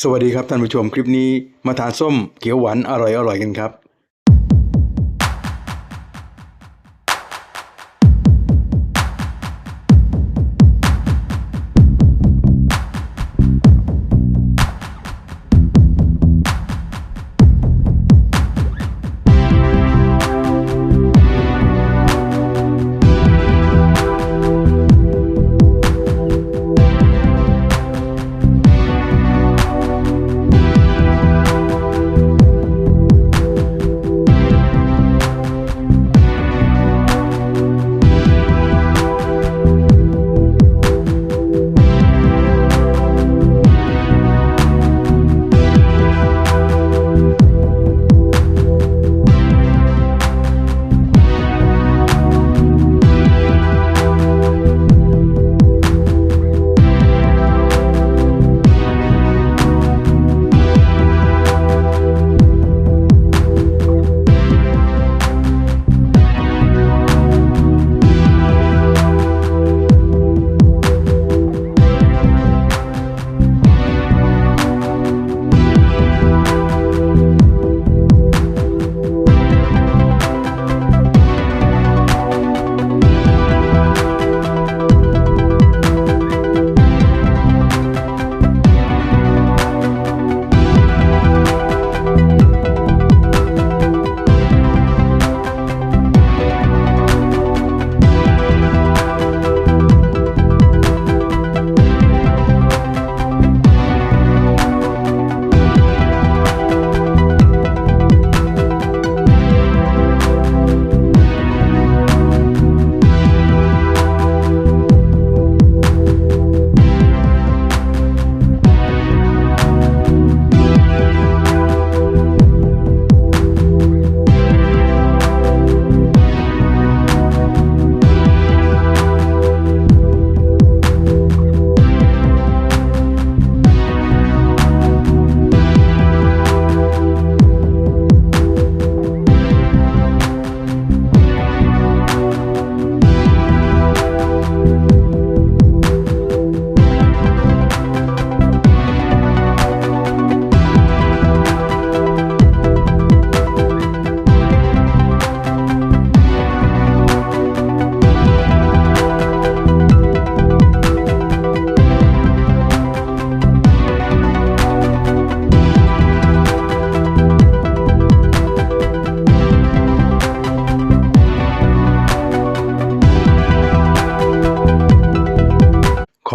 สวัสดีครับท่านผู้ชมคลิปนี้มาทานส้มเขียวหวานอร่อยๆกันครับ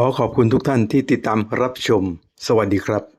ขอขอบคุณทุกท่านที่ติดตามรับชม สวัสดีครับ